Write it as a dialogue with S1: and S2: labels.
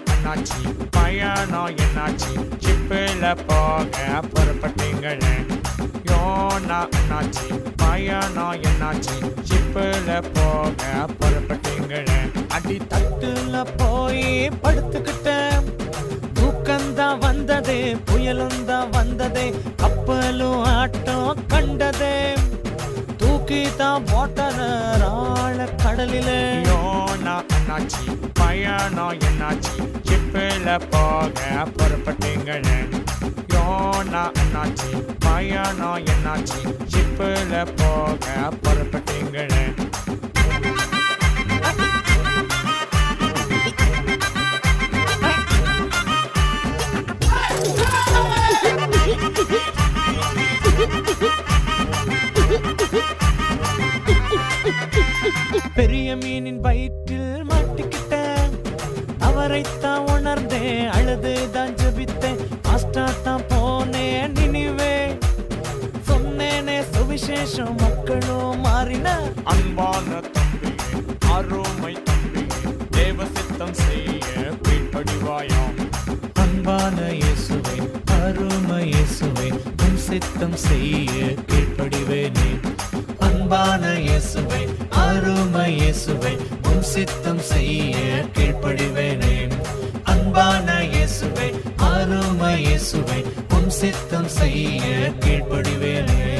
S1: அண்ணாச்சி பயணம் என்னாச்சி? ஜிப்பில் போக புறப்பட்டீங்களே. யோனா அண்ணாச்சி பயணம் என்னாச்சி? ஜிப்பில் போக புறப்பட்டீங்களே. அடி தட்டுல போய் படுத்துக்கிட்டேன். தூக்கம்தான் வந்தது புயலும் தான் வந்தது கப்பலும் ஆட்டம் கண்டதே. தூக்கி தான் போட்டனர் ஆழ கடலிலே. யோனா என்னாச்சு பயணம் என்னாச்சு? ஜிப்பில் போக புறப்பட்டீங்களே யோனா என்னாச்சு பயணம் என்னாச்சு? ஜிப்பில் போக புறப்பட்டீங்களே பெரிய மீனின் வயிற்றில் மாட்டிக்கிட்டேன். அவரைத்தான் உணர்ந்தேன் அழுது தான் ஜபித்தேன். ஃபாஸ்டா தான் போனேன் நினைவே. சொன்னேனே சுவிசேஷம் மக்களும் மாறின. அன்பான தம்பி அருமை தம்பி தேவ சித்தம் செய்ய கீழ்ப்படிவாயாம் அன்பான இயேசுவை அருமை இயேசுவை உன் சித்தம் செய்ய கீழ்ப்படிவேனே. அன்பான இயேசுவை அருமை இயேசுவை உன் சித்தம் செய்ய கீழ்ப்படிவேனே. அன்பான இயேசுவை அருமை இயேசுவை உன் சித்தம் செய்ய கீழ்ப்படிவேனே.